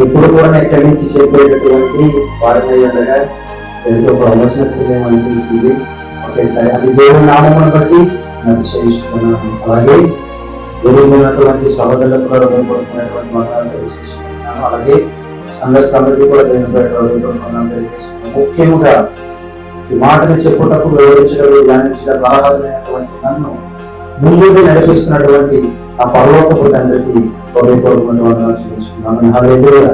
ఎప్పుడు కూడా ఎక్కడి నుంచి చెప్పేటటువంటి వారమై ఉండగా ఎంతో ప్రమోషన్ వచ్చిందేమో అనిపిస్తుంది. ఒకేసారి అది దేవుని నామం బట్టి నడిచేస్తున్నాను అలాగే దేవుడు ఉన్నటువంటి సహోదరులకు కూడా హృదయపూర్వకమైనటువంటి వందనాలు తెలియజేసుకున్నాను అలాగే సంఘ కమిటీ కూడా దేవుని బయట తెలియజేసుకున్నాను ముఖ్యంగా ఈ మాటలు చెప్పుటప్పుడు వివరించడం ధ్యానించడం ఆరాధనైనటువంటి నన్ను ముందుకు నడిపిస్తున్నటువంటి ఆ పర్వతపు తండ్రికి హృదయపూర్వకమైన వందనాలు చెల్లించుకున్నాను హల్లెలూయా.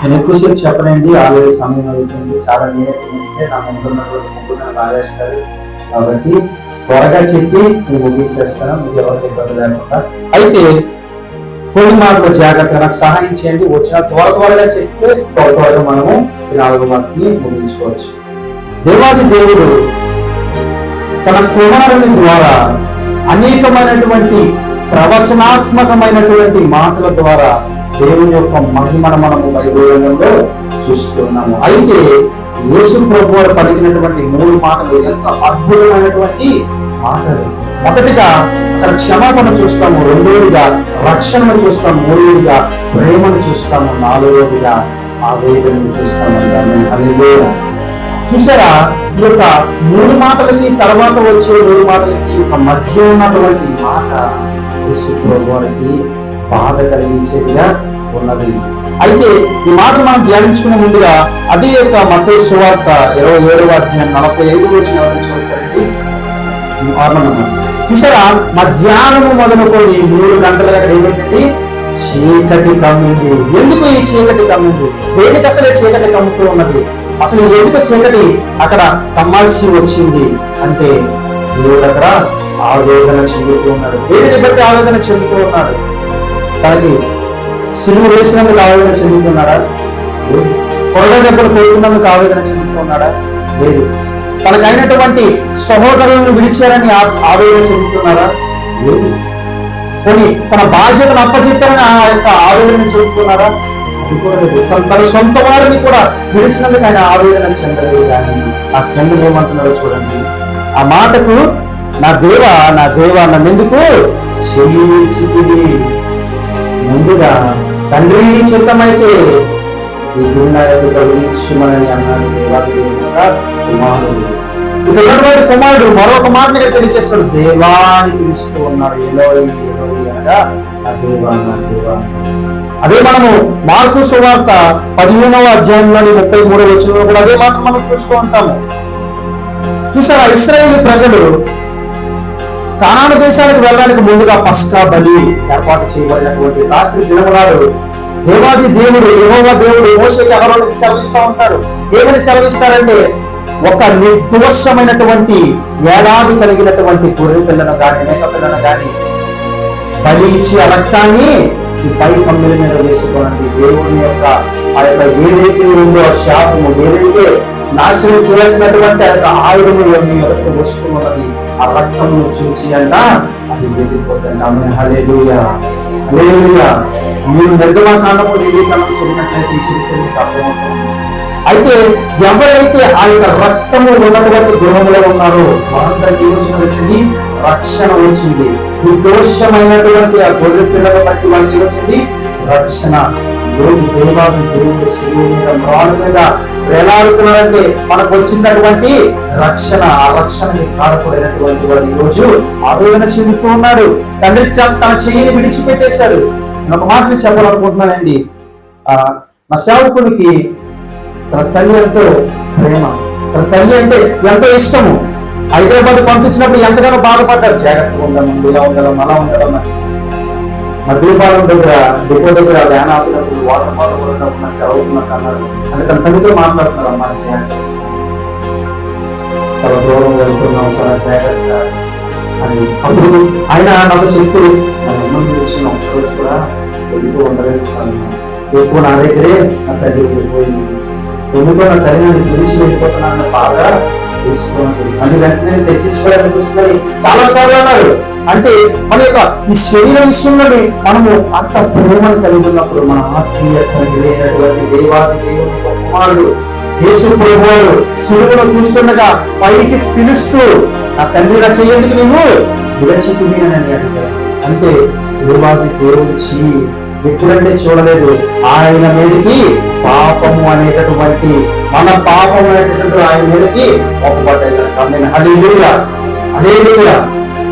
నేను ఎక్కువసేపు చెప్పనండి ఆల్రెడీ సమయం అవుతుంది చాలా నేనే తినిస్తే నా ముందు ముగ్గురు లాగేస్తారు కాబట్టి త్వరగా చెప్పి నేను ముగించేస్తాను. మీకు ఎవరికి ఇబ్బంది లేకుండా. అయితే కొన్ని మాటలు జాగ్రత్త నాకు సహాయం చేయండి. వచ్చిన త్వర త్వరగా చెప్తే త్వర త్వరగా మనము నాలుగు మాటని ముగించుకోవచ్చు. దేవాది దేవుడు తన కుమారుని ద్వారా అనేకమైనటువంటి ప్రవచనాత్మకమైనటువంటి మాటల ద్వారా దేవుని యొక్క మహిమను మనము బైబిల్లో చూస్తున్నాము. అయితే యేసు ప్రభు వారు పలికినటువంటి మూడు మాటలు ఎంత అద్భుతమైనటువంటి మాటలు. మొదటిగా అక్కడ క్షమాపణ చూస్తాము రెండోదిగా రక్షణను చూస్తాము మూడోదిగా ప్రేమను చూస్తాము నాలుగోదిగా ఆవేదనను చూస్తాము. హల్లెలూయా. చూసారా? ఈ యొక్క మూడు మాటలకి తర్వాత వచ్చే మూడు మాటలకి ఒక యొక్క మధ్య ఉన్నటువంటి మాట యేసు వారికి బాధ కలిగించేదిగా ఉన్నది. అయితే ఈ మాట మనం ధ్యానించుకునే ముందుగా అదే యొక్క మత సువార్త ఇరవై ఏడవ అధ్యాయం నలభై ఐదు వచ్చిన చదువుతారండి. చూసారా? మధ్యాహ్నము మొదలుకొని మూడు గంటల అక్కడ ఏమైందండి చీకటి కమ్మింది. ఎందుకు ఈ చీకటి కమ్మింది? దేనికి అసలే చీకటి కమ్ముతూ ఉన్నది? అసలు ఎందుకు చీకటి అక్కడ కమ్మాల్సి వచ్చింది అంటే దేవుడు అక్కడ ఆవేదన చెందుతూ ఉన్నాడు. దేనిని బట్టి ఆవేదన చెందుతూ ఉన్నాడు? తనకి సిలువు వేసినందుకు ఆవేదన చెందుతున్నాడా లేదు. కొరడ దెబ్బలు కోరుకున్నందుకు ఆవేదన చెందుతున్నాడా లేదు. తనకైనటువంటి సహోదరులను విడిచారని ఆ- ఆవేదన చెందుతున్నారా లేదు. కొన్ని తన బాధ్యతను అప్పచెప్పారని ఆ యొక్క ఆవేదన చెందుతున్నారా కూడా సొంత- తన సొంత వారిని కూడా విడిచినందుకు ఆయన ఆవేదన చెందలేదు కానీ ఆ కింద ఏమంటున్నారో చూడండి. ఆ మాటకు నా దేవ నా దేవ నన్నెందుకు చెల్లించితివి ముందుగా తండ్రి నీ చిత్తమైతే ఈ గురునాయకు కలిగించుమని అన్నాడు దేవాది కుమారుడు. ఇక్కడ ఉన్నటువంటి కుమారుడు మరొక మాట ఇక్కడ తెలియజేస్తాడు. దేవా అని పిలుస్తూ ఉన్నాడు. ఏలో అనగా ఆ దేవా నా దేవా. అదే మనము మార్కు సువార్త పదిహేనవ అధ్యాయంలోని ముప్పై మూడవ వచనంలో కూడా అదే మాట మనం చూస్తూ ఉంటాము. చూసారా ఇస్రాయేల్ ప్రజలు కానాను దేశానికి వెళ్ళడానికి ముందుగా పస్కా బలి ఏర్పాటు చేయబడినటువంటి రాత్రి దినమునాడు దేవాది దేవుడు యెహోవా దేవుడు మోసేకి అహరోనికి సెలవిస్తూ ఉంటాడు. ఏమని సెలవిస్తారంటే ఒక నిర్దోషమైనటువంటి ఏడాది కలిగినటువంటి గొర్రె పిల్లను గాని మేక పిల్లను కానీ బలి ఇచ్చి ఆ రక్తాన్ని ఈ పై కమ్ముల మీద వేసుకోనండి దేవుని యొక్క ఆ యొక్క ఏదైతే ఉందో ఆ శాపము ఏదైతే నాశనం చేయాల్సినటువంటి ఆ యొక్క ఆయుధము మీ ఎదుటి వస్తూ ఆ రక్తము చూసి అంట అది వెళ్ళిపోతుంది. ఆమె హల్లెలూయా. హల్లెలూయా. మీరు నిర్గమకాండము దేవీకాండము చదివినట్లయితే ఈ చరిత్ర మీకు అర్థమవుతుంది అయితే ఎవరైతే ఆ యొక్క రక్తము ఉన్నటువంటి గృహంలో ఉన్నారో వారందరికీ ఏమొచ్చింది వచ్చింది రక్షణ వచ్చింది. నిర్దోషమైనటువంటి ఆ గొర్రె పిల్లల బట్టి వాళ్ళకి వచ్చింది రక్షణ. ఈ రోజు దేవాది దేవుడు శిలువ మీద రాళ్ళ మీద మనకు వచ్చినటువంటి రక్షణ ఆ రక్షణని కారపడినటువంటి వాడు ఈరోజు రోజు ఆవేదన చెందుతూ ఉన్నాడు. తండ్రి చ- తన చెయ్యిని విడిచిపెట్టేశాడు. నేను ఒక మాట చెప్పాలనుకుంటున్నానండి. ఆ నా సేవకునికి తన తల్లి అంటే ప్రేమ. తన తల్లి అంటే ఎంతో ఇష్టము. హైదరాబాద్ పంపించినప్పుడు ఎంతగానో బాధపడ్డారు. జాగ్రత్తగా ఉండడం ఇలా ఉండడం అలా ఉండడం అని మద్యపాలెం దగ్గర డిపో దగ్గర వ్యాన్ ఆపినప్పుడు వాటర్ బాటిల్ కొట్టడం నా అవుతున్నట్టు అన్నారు అంటే తన తల్లితో మాట్లాడుతున్నారు అమ్మా జాగ్రత్త చాలా దూరం వెళ్తున్నాం చాలా జాగ్రత్త అని. అప్పుడు ఆయన నాకు చెప్తూ నా అమ్మని తెచ్చిన కూడా వెళ్ళిపో ఉండలేదు సార్ ఎక్కువ నా దగ్గరే నా తల్లి వెళ్ళిపోయింది ఎందుకో నా తల్లి నన్ను తెలిసి వెళ్ళిపోతున్నాను బాధ తెలుసుకోండి అని వెంటనే తెచ్చేసుకోవాలనిపిస్తుందని చాలా సార్లు అన్నారు. అంటే మన యొక్క ఈ శరీర విషయంలోనే మనము అంత ప్రేమను కలిగి ఉన్నప్పుడు మన ఆత్మీయ లేనటువంటి దేవాది దేవుని కుమారుడు యేసు ప్రభువారు శిలువలో చూస్తుండగా పైకి పిలుస్తూ నా తండ్రి నా చెయ్యేందుకు నువ్వు అని అడిగాడు అంటే దేవాది దేవుడి చెయ్యి ఎప్పుడంటే చూడలేదు. ఆయన మీదకి పాపము అనేటటువంటి మన పాపం అనేటటువంటి ఆయన మీదకి ఒప్పబడ్డాయి కనుక నేను హలీలుగా హలీలుగా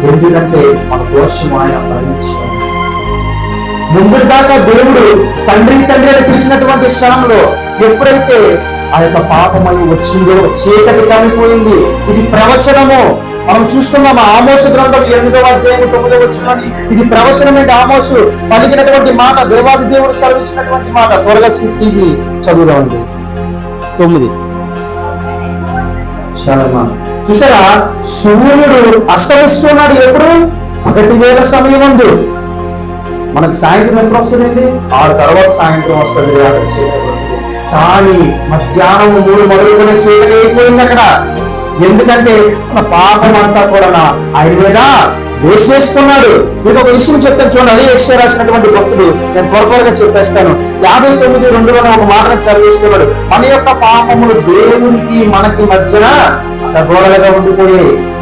ఎందుకంటే మన దోషం ఆయన భరించాడు ముందు దాకా దేవుడు తండ్రి తండ్రి అని పిలిచినటువంటి క్షణంలో ఎప్పుడైతే ఆ యొక్క పాపమై వచ్చిందో చీకటి కమిపోయింది ఇది ప్రవచనము. మనం చూసుకున్నాం ఆమోస గ్రంథం ఎనిమిదవ అధ్యాయం తొమ్మిదవ వచ్చిన ఇది ప్రవచనమైన ఆమోసు. పలికినటువంటి మాట దేవాది దేవుడు సెలవిచ్చినటువంటి మాట. త్వరగా తీసి చదువుదామండి. తొమ్మిది. చూసారా? సూర్యుడు అస్తమిస్తున్నాడు ఎప్పుడు? ఒకటి వేల సమయం ఉంది మనకు సాయంత్రం ఎప్పుడు వస్తుందండి? ఆరు తర్వాత సాయంత్రం వస్తుంది. రాత్రి చీకటి కానీ మధ్యాహ్నం మూడు మొదలుకొని చీకటి అయిపోయింది అక్కడ. ఎందుకంటే మన పాపం అంతా కూడా ఆయన మీద వేసేసుకున్నాడు. మీకు ఒక విషయం చెప్తాను చూడండి అదే ఎక్స్ రాసినటువంటి భక్తుడు నేను త్వర త్వరగా చెప్పేస్తాను. యాభై తొమ్మిది రెండులో ఒక మాటను చదివిస్తున్నాడు. మన యొక్క పాపములు దేవునికి మనకి మధ్యన గోడలుగా ఉండిపోయాయి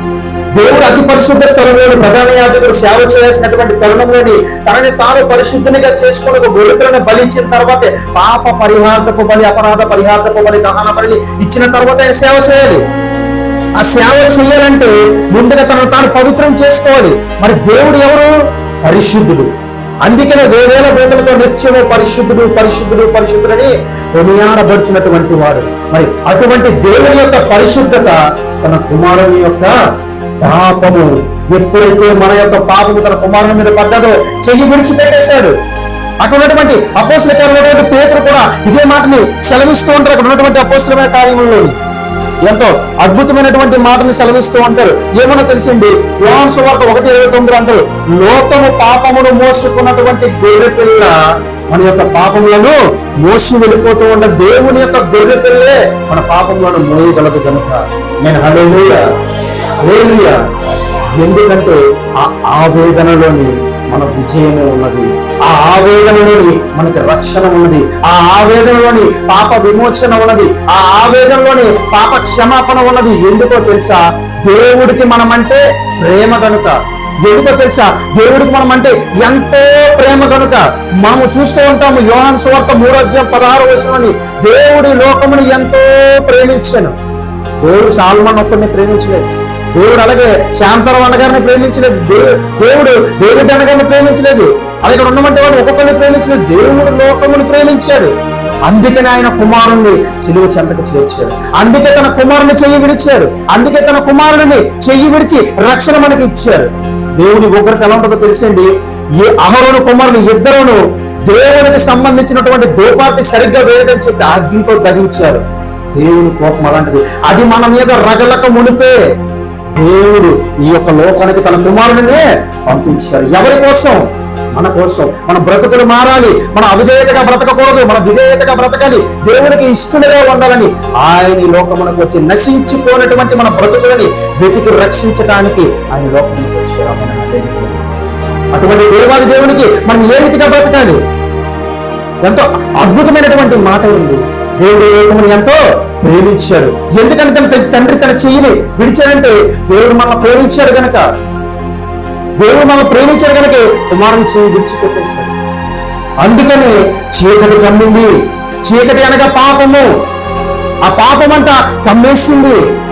దేవుడు అతి పరిశుద్ధ స్థలంలోని ప్రధాన యాజకుడు సేవ చేయాల్సినటువంటి తరుణంలోని తనని తాను పరిశుద్ధునిగా చేసుకుని ఒక బలి బలిచ్చిన తర్వాత పాప పరిహార్థపు బలి అపరాధ పరిహార్థపు బలి దహన బలి ఇచ్చిన తర్వాత ఆయన సేవ చేయాలి. ఆ సేవ చేయాలంటే ముందుగా తనను తాను పవిత్రం చేసుకోవాలి. మరి దేవుడు ఎవరు? పరిశుద్ధుడు. అందుకనే వేవేల వేదలతో నిత్యము పరిశుద్ధుడు పరిశుద్ధుడు పరిశుద్ధుడని కొనియాడబడుచున్నటువంటి వాడు. మరి అటువంటి దేవుని యొక్క పరిశుద్ధత తన కుమారుని యొక్క పాపము ఎప్పుడైతే మన యొక్క పాపము తన కుమారుని మీద పడ్డదో చెయ్యి విడిచిపెట్టేశాడు. అక్కడ ఉన్నటువంటి అపోసుల ఉన్నటువంటి పేతులు కూడా ఇదే మాటని సెలవిస్తూ ఉంటారు. అక్కడ ఉన్నటువంటి అపోసులమైన కార్యముల్లోని ఎంతో అద్భుతమైనటువంటి మాటలు సెలవిస్తూ ఉంటారు. ఏమన్నా తెలిసింది? యోహాను సువార్త ఒకటి ఇరవై తొమ్మిది అంటారు. లోకము పాపమును మోసుకున్నటువంటి గొర్రె పిల్ల మన యొక్క పాపములను మోసి వెళ్ళిపోతూ ఉన్న దేవుని యొక్క గొర్రె పిల్లే మన పాపములను మోయగలదు కనుక నేను హల్లెలూయా. హల్లెలూయా. ఎందుకంటే ఆ ఆవేదనలోని మన విజయము ఉన్నది. ఆ ఆవేదనలోని మనకి రక్షణ ఉన్నది. ఆ ఆవేదనలోని పాప విమోచన ఉన్నది. ఆ ఆవేదనలోని పాప క్షమాపణ ఉన్నది. ఎందుకో తెలుసా? దేవుడికి మనమంటే ప్రేమ కనుక. ఎందుకో తెలుసా? దేవుడికి మనం అంటే ఎంతో ప్రేమ కనుక. మనము చూస్తూ ఉంటాము యోహన్ సువార్త మూడో పదహారు వచనంలోని దేవుడి లోకమును ఎంతో ప్రేమించాను. దేవుడు సాల్మన్ ఒక్కడిని ప్రేమించలేదు. దేవుడు అలాగే శాంతరం అన్నగారిని ప్రేమించలేదు. దేవుడు దేవుడి అన్నగారిని ప్రేమించలేదు. అలాగే ఇక్కడ ఉన్నమంటే వాడు ఒక్కొక్కరిని ప్రేమించలేదు. దేవుడు లోకమును ప్రేమించాడు. అందుకని ఆయన కుమారుణ్ణి సిలువ చెంతకు చేర్చాడు. అందుకే తన కుమారుని చెయ్యి విడిచారు అందుకే తన కుమారుడిని చెయ్యి విడిచి రక్షణ మనకి ఇచ్చారు దేవుని ఉగ్రత ఎలా ఉంటుందో తెలిసండి. ఈ అహరోను కుమారుని ఇద్దరును దేవునికి సంబంధించినటువంటి దోపార్తి సరిగ్గా వేయదని చెప్పి అగ్నితో దహించారు. దేవుని కోపం అలాంటిది. అది మన మీద రగలక మునిపే. దేవుడు ఈ యొక్క లోకానికి తన కుమారుడినే పంపించారు ఎవరి కోసం? మన కోసం. మన బ్రతుకులు మారాలి. మన అవిధేయతగా బ్రతకకూడదు. మన విధేయతగా బ్రతకాలి. దేవునికి ఇష్టలుగా ఉండాలని ఆయన లోకమునకు వచ్చి నశించిపోయినటువంటి మన బ్రతుకులని వెతికి రక్షించడానికి ఆయన లోకమునకు వచ్చి అటువంటి దేవాది దేవునికి మనం ఏ రీతిగా బ్రతకాలి? ఎంతో అద్భుతమైనటువంటి మాట ఉంది. దేవుడు లోకముని ఎంతో ప్రేమించాడు? ఎందుకంటే తన తండ్రి తన చెయ్యిని విడిచాడంటే దేవుడు మనల్ని ప్రేమించాడు గనక. దేవుడు మనల్ని ప్రేమించాడు గనక కుమారుని చెయ్యి విడిచిపెట్టేశాడు. అందుకని చీకటి కమ్మింది. చీకటి అనగా పాపము. ఆ పాపం అంతా కమ్మేసింది.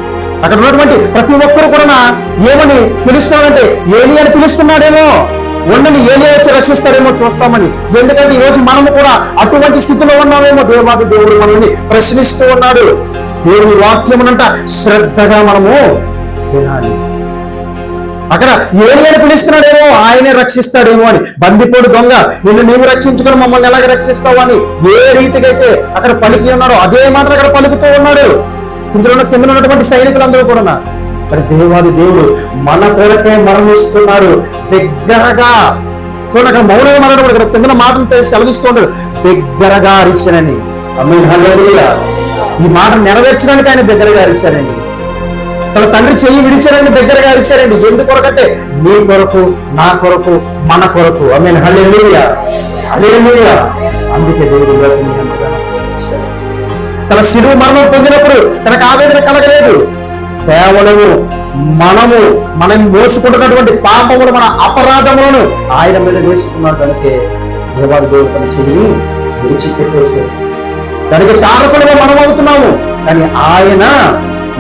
అక్కడ ఉన్నటువంటి ప్రతి ఒక్కరు కూడా ఏమని పిలుస్తున్నాడంటే ఏలి అని పిలుస్తున్నాడేమో. ఉండని ఏలి వచ్చి రక్షిస్తాడేమో చూస్తామని. ఎందుకంటే ఈ రోజు మనము కూడా అటువంటి స్థితిలో ఉన్నామేమో. దేవాది దేవుడు మనల్ని ప్రశ్నిస్తూ ఉన్నాడు. దేవుని వాక్యమునంట శ్రద్ధగా మనము వినాలి. అక్కడ ఏలియని పిలుస్తున్నాడేమో ఆయనే రక్షిస్తాడేమో అని. బందిపోడు దొంగ నిన్ను నీవు రక్షించుకొని మమ్మల్ని ఎలాగ రక్షిస్తావు అని ఏ రీతిగా అయితే అక్కడ పలికి ఉన్నాడో అదే మాట అక్కడ పలుకుతూ ఉన్నాడు. ఇందులో ఉన్న- కింద ఉన్నటువంటి సైనికులందరూ కూడా మరి దేవాది దేవుడు మన కొరకే మరణిస్తున్నాడు. దగ్గరగా చూడండి అక్కడ మౌనంగా మరణం ఇక్కడ కింద మాటలు తెలిసి సెలవిస్తూ ఉన్నాడు అరిచానని. ఈ మాట నెరవేర్చడానికి ఆయన దగ్గరగా అరిచారండి. తన తండ్రి చెయ్యి విడిచారని దగ్గరగా అరిచారండి. ఎందుకు కొరకంటే నీ కొరకు నా కొరకు మన కొరకు. I mean hallelujah. అందుకే దేవుడు లోకమును తన శిరువు మరణం పొందినప్పుడు తనకు ఆవేదన కలగలేదు. కేవలము మనము మనం మోసుకుంటున్నటువంటి పాపములు మన అపరాధములను ఆయన మీద వేసుకున్నాడు కనుకే దేవాది దేవుడు తన చెవిని విడిచిపెట్టేసాడు దానికి కారకులుగా మనం అవుతున్నాము కానీ ఆయన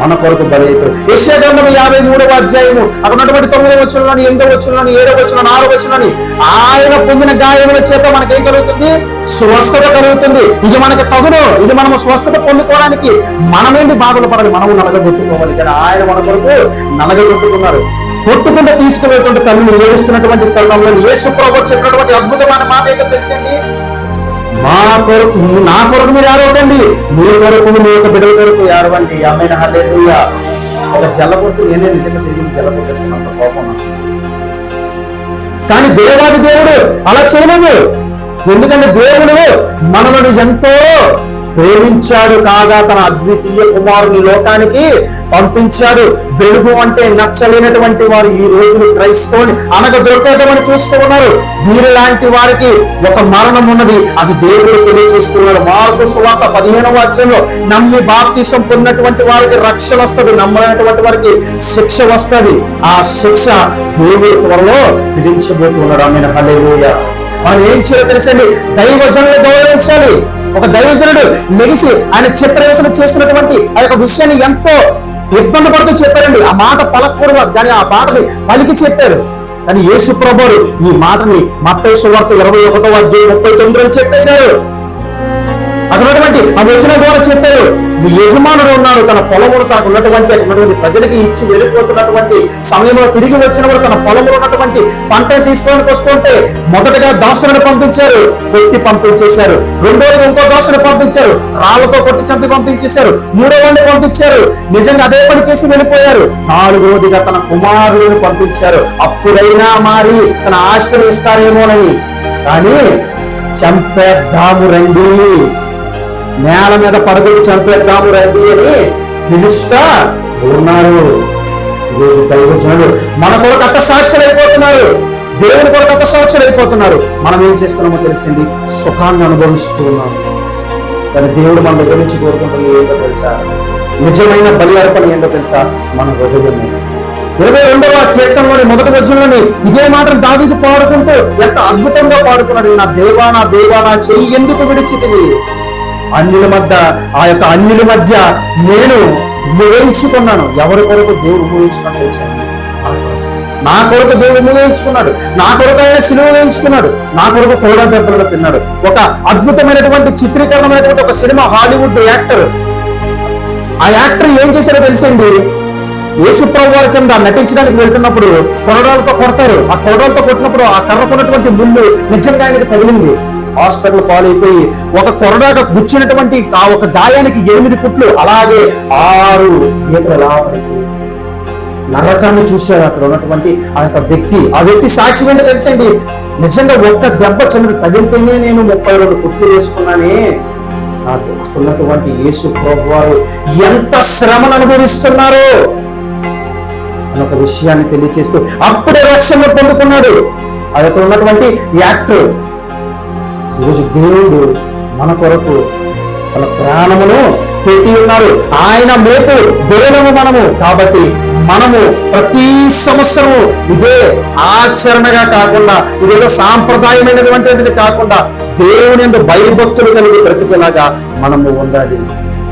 మన కొరకు బలైపోయాడు యశ్యగ్రంథము యాభై మూడవ అధ్యాయము. అక్కడ ఉన్నటువంటి తొమ్మిది వచ్చులని ఎనిమిదో వచ్చులని ఏడో వచ్చిన ఆరో వచ్చులని ఆయన పొందిన గాయముల చేత మనకేం కలుగుతుంది? స్వస్థత కలుగుతుంది. ఇది మనకు తగును. ఇది మనము స్వస్థత పొందుకోవడానికి మనమేంటి బాధలు పడాలి. మనము నలగొట్టుకోవాలి కానీ ఆయన మన కొరకు నలగొట్టుకున్నారు కొట్టుకుంటూ తీసుకువెళ్తుంటే తల్లిని ఏడుస్తున్నటువంటి తరుణంలో యేసు ప్రభు చెప్పినటువంటి అద్భుతమైన మాట ఏంటో తెలిసింది మా కొరకు నా కొరకు మీరు ఏడవకండి మీ కొరకు మీ యొక్క బిడ్డల కొరకు ఏడవండి అమ్మైన హల్లెలూయా. ఒక జల్లబొట్టు నేనే నిజంగా తిరిగి జల్లబొట్టేస్తున్నంత కోపం కానీ దేవాది దేవుడు అలా చేయలేదు. ఎందుకంటే దేవుడు మనలను ఎంతో ప్రేమించాడు కాగా తన అద్వితీయ కుమారుని లోకానికి పంపించాడు. వెలుగు అంటే నచ్చలేనటువంటి వారు ఈ రోజులు క్రైస్తవుని అనగ దొరకటమని చూస్తూ ఉన్నారు. వీరిలాంటి వారికి ఒక మరణం ఉన్నది. అది దేవుడు తెలియజేస్తున్నాడు మార్పు సువార్త పదిహేనవ అధ్యాయంలో నమ్మి బాప్తీసం పొందినటువంటి వారికి రక్షణ వస్తుంది. నమ్మలేనటువంటి వారికి శిక్ష వస్తుంది. ఆ శిక్ష దేవుడి త్వరలో విధించబోతున్నాడు. ఆమె హలేయ మనం ఏం చేయాలో తెలుసండి? దైవజనులు గౌరవించాలి. ఒక దైవజనుడు మెలిసి ఆయన చిత్రహింసలు చేస్తున్నటువంటి ఆ యొక్క విషయాన్ని ఎంతో ఇబ్బంది పడుతూ చెప్పారండి. ఆ మాట పలకూడదు. కానీ ఆ మాటని పలికి చెప్పారు. కానీ యేసు ప్రభువు ఈ మాటని మత్తయి సువార్త ఇరవై ఒకటో అధ్యాయం ముప్పై తొమ్మిదిలో చెప్పేశారు. అటువంటి ఆ వచనం ద్వారా చెప్పారు. మీ యజమానుడు ఉన్నాడు తన పొలములు తనకు ఉన్నటువంటి ఉన్నటువంటి ప్రజలకి ఇచ్చి వెళ్ళిపోతున్నటువంటి సమయంలో తిరిగి వచ్చినప్పుడు తన పొలంలో ఉన్నటువంటి పంటను తీసుకోవడానికి వస్తుంటే మొదటగా దాసులను పంపించారు కొట్టి పంపించేశారు. రెండోది ఇంకో దాసుని పంపించారు రాళ్ళతో కొట్టి చంపి పంపించేశారు మూడో వాడిని పంపించారు. నిజంగా అదే పని చేసి వెళ్ళిపోయారు. నాలుగోదిగా తన కుమారులను పంపించారు. అప్పుడైనా మారి తన ఆస్తులు ఇస్తారేమోనని. కానీ చంపేద్దాము రండి. నేల మీద పడగొట్టి చంపేద్దాము రండి అని పిలుస్తా ఉన్నారు ఈరోజు దైవజనుడు మన కొరకు అత్త సాక్షులు అయిపోతున్నారు దేవుని కొరకు అత్త సాక్షులు అయిపోతున్నారు మనం ఏం చేస్తున్నామో తెలిసింది? సుఖాన్ని అనుభవిస్తూ ఉన్నాము. కానీ దేవుడు మన దగ్గర నుంచి కోరుకుంటుంది ఏంటో తెలుసా? నిజమైన బలి అర్పణ ఏంటో తెలుసా? మన హృదయము. ఇరవై రెండవ కీర్తనలోని మొదటి వచనంలోని ఇదే మాటను దావికి పాడుకుంటూ ఎంత అద్భుతంగా పాడుకున్నాడు. నా దేవా నా దేవా నా చెయ్యి ఎందుకు విడిచితివి? అన్యుల మధ్య ఆ యొక్క అన్యుల మధ్య నేను ఊహించుకున్నాను ఎవరి కొరకు దేవుడు ఊహించుకున్నాడు నా కొరకు దేవుడు ఊహించుకున్నాడు నా కొరకు ఆయన సిలువ వేయించుకున్నాడు. నా కొరకు కూడా దెబ్బలు తిన్నాడు. ఒక అద్భుతమైనటువంటి చిత్రీకరణమైనటువంటి ఒక సినిమా హాలీవుడ్ యాక్టర్. ఆ యాక్టర్ ఏం చేశారో తెలుసండి? యేసుప్రభు వారి కింద నటించడానికి వెళ్తున్నప్పుడు కొరడాలతో కొడతారు. ఆ కొరడాలతో కొట్టినప్పుడు ఆ కర్రకున్నటువంటి ముళ్ళు నిజంగా ఆయనకు తగిలింది. హాస్పిటల్ పాలైపోయి ఒక కొరడాగా గుచ్చినటువంటి ఆ ఒక గాయానికి ఎనిమిది కుట్లు అలాగే ఆరు గీతలు అలా నరకాన్ని చూశాడు అక్కడ ఉన్నటువంటి ఆ యొక్క వ్యక్తి. ఆ వ్యక్తి సాక్షి ఏంటో తెలుసండి? నిజంగా ఒక్క దెబ్బ చిన్నది తగిలితేనే నేను ముప్పై రెండు కుట్లు వేసుకున్నానే. అక్కడ ఉన్నటువంటి యేసు ప్రభు వారు ఎంత శ్రమను అనుభవిస్తున్నారో అని ఒక విషయాన్ని తెలియచేస్తూ అప్పుడే రక్షణ పొందుకున్నాడు. అది అక్కడ ఉన్నటువంటి యాక్టర్ ఈరోజు దేవుడు మన కొరకు తన ప్రాణమును పెట్టి ఉన్నారు. ఆయన మేపు గొర్రెలము మనము. కాబట్టి మనము ప్రతి సంవత్సరము ఇదే ఆచరణగా కాకుండా ఇదేదో సాంప్రదాయమైనటువంటిది కాకుండా దేవుని భయభక్తులు కలిగి బ్రతికేలాగా మనము ఉండాలి.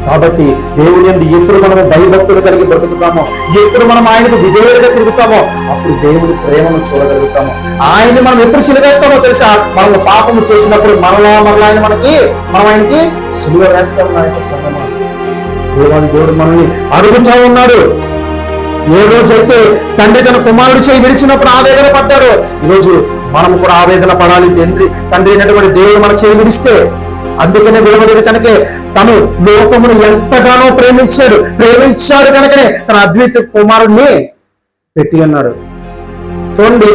కాబట్టి దేవుని ఎప్పుడు మనము భయభక్తులు కలిగి బ్రతుకుతామో ఎప్పుడు మనం ఆయనకు విధేయులుగా తిరుగుతామో అప్పుడు దేవుని ప్రేమను చూడగలుగుతాము. ఆయన్ని మనం ఎప్పుడు సిలువేస్తామో తెలుసా? మనము పాపము చేసినప్పుడు మరలా మరలా ఆయన మనకి మనం ఆయనకి సిలువ వేస్తాము నా యొక్క సంగమం. దేవాది దేవుడు మనల్ని అడుగుతా ఉన్నాడు. ఏ రోజైతే తండ్రి తన కుమారుడు చేయి విడిచినప్పుడు ఆవేదన పడ్డాడు ఈరోజు మనం కూడా ఆవేదన పడాలి తండ్రి. తండ్రి అయినటువంటి దేవుడు మన చేయి విడిస్తే అందుకనే విలువలేదు కనుకే తను లోకమును ఎంతగానో ప్రేమించాడు. ప్రేమించాడు కనుకనే తన అద్వైత కుమారుణ్ణి పెట్టి అన్నాడు. చూడండి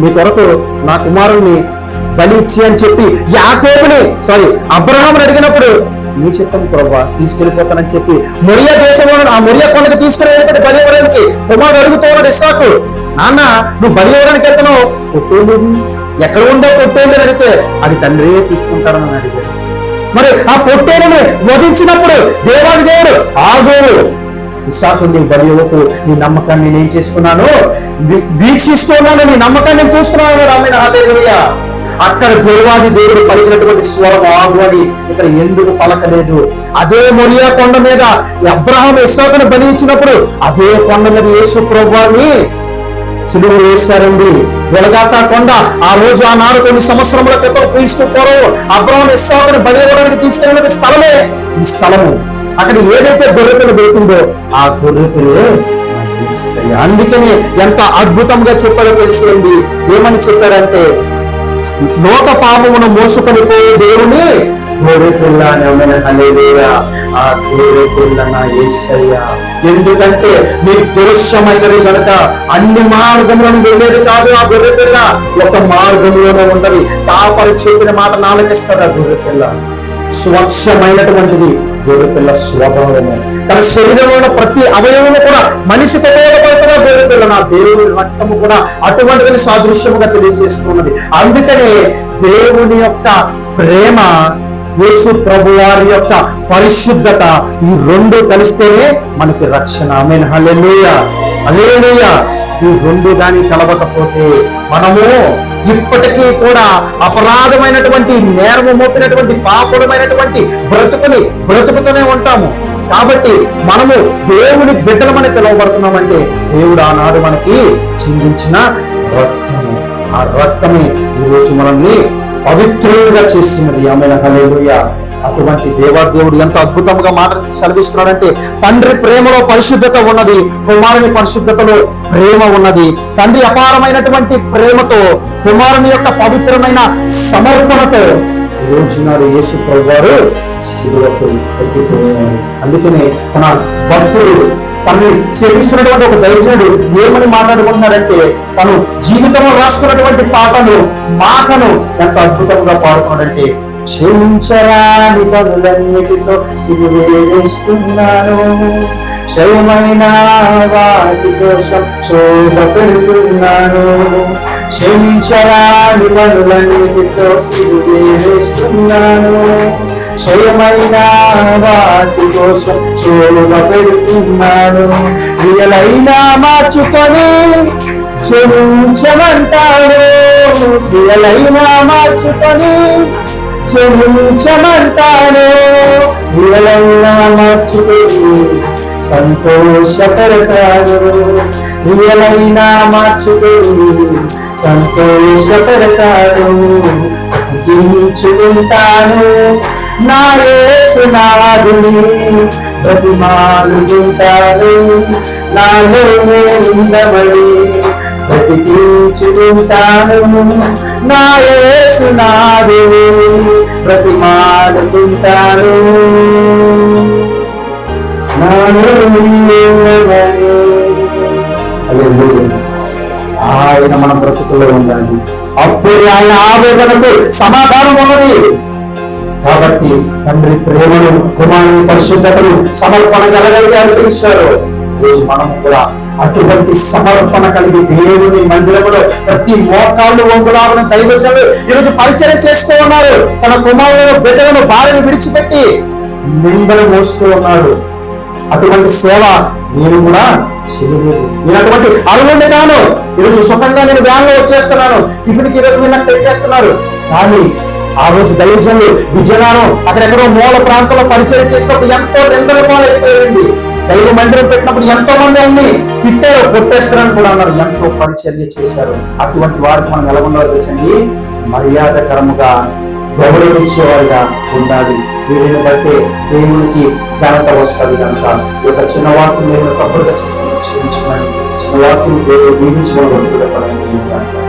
మీ కొరకు నా కుమారుణ్ణి బలి ఇచ్చి అని చెప్పి యాకోబుని సారీ అబ్రహాం అడిగినప్పుడు నీ చిత్తం ప్రభా తీసుకెళ్ళిపోతానని చెప్పి మొరియా దేశంలో ఆ మొరియా కొండకి తీసుకుని వెళ్ళిపోతే బలి ఇవ్వడానికి కుమారుడు అడుగుతున్నాడు ఇస్సాకు. నాన్న నువ్వు బలి ఇవ్వడానికి వెళ్తున్నావు? పొట్టేళ్ళు ఎక్కడ ఉందో పొట్టేళ్ళు అడిగితే అది తండ్రియే చూసుకుంటాడని అడిగాడు మరి ఆ పొట్టేలుని వధించినప్పుడు దేవాది దేవుడు ఆగోడు ఇసాకు నీ బలి నీ నమ్మకాన్ని నేను చేస్తున్నాను వీ- వీక్షిస్తున్నాను నీ నమ్మకాన్ని నేను చూస్తున్నాను రామైన హాలేలుయ అక్కడ దేవాది దేవుడు పలికినటువంటి స్వరం ఆగు అని ఇక్కడ ఎందుకు పలకలేదు? అదే మొరియా కొండ మీద అబ్రహాం ఇసాకును బలి ఇచ్చినప్పుడు అదే కొండ మీద యేసు ప్రభువాన్ని సిలువ వేశారండి. వెలగాతా కొండ ఆ రోజు ఆనాడు కొన్ని సంవత్సరముల క్రితం క్రీస్తు పూర్వం అబ్రహం ఇస్సాకుని బలి ఇవ్వడానికి తీసుకెళ్ళిన స్థలమే. ఈ స్థలము అక్కడ ఏదైతే గొర్రెపిల్ల దొరుకుతుందో ఆ గొర్రెపిల్లే అందుకని ఎంత అద్భుతంగా చెప్పారో తెలిసింది ఏమని చెప్పారంటే లోక పాపమును మోసుకొని పోయే దేవుని గోరె పిల్ల ఆ గోరె నా యేసయ్య ఎందుకంటే మీ దృశ్యమైనది కనుక అన్ని మార్గంలోనూ వెళ్ళేది కాదు ఆ గొర్రె పిల్ల ఒక మార్గంలోనే ఉండదు తాపరి చెప్పిన మాట నాలకిస్తాడు ఆ గొర్రె పిల్ల స్వచ్ఛమైనటువంటిది గొర్రెపిల్ల స్వభావము. తన శరీరంలో ప్రతి అవయవము కూడా మనిషికి ఉపయోగపడుతున్న గొర్రెపిల్ల. నా దేవుని రక్తము కూడా అటువంటిదని సాదృశ్యముగా తెలియజేస్తున్నది. అందుకనే దేవుని యొక్క ప్రేమ యేసు ప్రభు వారి యొక్క పరిశుద్ధత ఈ రెండు కలిస్తేనే మనకి రక్షణ. ఆమెన్. Hallelujah hallelujah. ఈ రెండు దాని కలవకపోతే మనము ఇప్పటికీ కూడా అపరాధమైనటువంటి నేరము మోపినటువంటి పాపడమైనటువంటి బ్రతుకుని బ్రతుకుతూనే ఉంటాము. కాబట్టి మనము దేవుని బిడ్డలమని పిలువబడుతున్నామంటే దేవుడు ఆనాడు మనకి చిందించిన రక్తము. ఆ రక్తమే ఈరోజు మనల్ని పవిత్రులుగా చేసినది. ఆమె అటువంటి దేవాదేవుడు ఎంత అద్భుతంగా మాట సెలవిస్తున్నాడంటే తండ్రి ప్రేమలో పరిశుద్ధత ఉన్నది కుమారుని పరిశుద్ధతలో ప్రేమ ఉన్నది. తండ్రి అపారమైనటువంటి ప్రేమతో కుమారుని యొక్క పవిత్రమైన సమర్పణతో రోజు నాడు యేసు ప్రభువారు. శిలువకు ఎక్కిపోయారు అందుకనే తన భక్తుడు తనని సేవిస్తున్నటువంటి ఒక దైవజనుడు ఏమని మాట్లాడుకుంటున్నాడంటే తను జీవితంలో రాసుకున్నటువంటి పాటను మాటను ఎంత అద్భుతంగా పాడుతున్నాడంటే క్షమించరాని పనులన్నిటితో సిలువే క్షయమైన వాటి కోసం శోభ పెడుతున్నాను క్షమించరాని పనులన్నిటితో సిలువే క్షయమైన వాటి కోసం శోభ పెడుతున్నాను ప్రియలైనా మార్చుకొని క్షమించమంటాడు. ప్రియలైనా మార్చుకొని క్షమించమంటాను ప్రియలైనా మార్చుకుని సంతోషపడతాడు ప్రియలైనా మార్చుకుని సంతోషపడతాడు బతికించుకుంటాను నా యేసునాథుని బతిమాలుకుంటాను నాలో ఉండబడి బ్రతికించుకుంటాను నా యేసునాథుని బ్రతిమాలుకుంటాను నాలో ఉండబడి అదే ఆయన మన బ్రతుకుల్లో ఉండాలి. అప్పుడు ఆయన ఆవేదనకు సమాధానం ఉన్నది. కాబట్టి తండ్రి ప్రేమను కుమారుని పరిశుద్ధతను సమర్పణ కలగలిగి అర్పించారు. ఈరోజు మనం కూడా అటువంటి సమర్పణ కలిగి దేవుని మందిరంలో ప్రతి మోకాళ్ళు వంగులాలను దైవజనులు ఈరోజు పరిచయం చేస్తూ ఉన్నారు. తన కుమారులను బిడ్డలను భార్యను విడిచిపెట్టి నిందలు మోస్తూ ఉన్నాడు అటువంటి సేవ నేను కూడా చేయలేదు నేను అటువంటి అరువుని కాను ఈరోజు సుఖంగా నేను వ్యాన్లో వచ్చేస్తున్నాను టిఫిన్కి ఈరోజు మీరు నాకు పెట్టేస్తున్నారు కానీ ఆ రోజు దైవజనులు విజయనగరం అక్కడెక్కడో మూల ప్రాంతంలో పరిచయం చేసినప్పుడు ఎంతో నిందల అయిపోయింది. దైవ మందిరం పెట్టినప్పుడు ఎంతో మంది అన్ని తిట్టారు కొట్టేస్తారని కూడా అన్నారు. ఎంతో పరిచర్య చేశారు. అటువంటి వారికి మనం ఎలా ఉండాలో తెలుసండి? మర్యాదకరముగా గౌరవించేవారుగా ఉండాలి. వీరిని బట్టే దేవునికి ఘనత వస్తుంది కనుక. ఈ యొక్క చిన్న వాక్యం నేను తప్పుడుగా చెప్పి క్షమించమని చిన్న వాక్యం దేవుడు దీవించమని కూడా పడండి ఆమె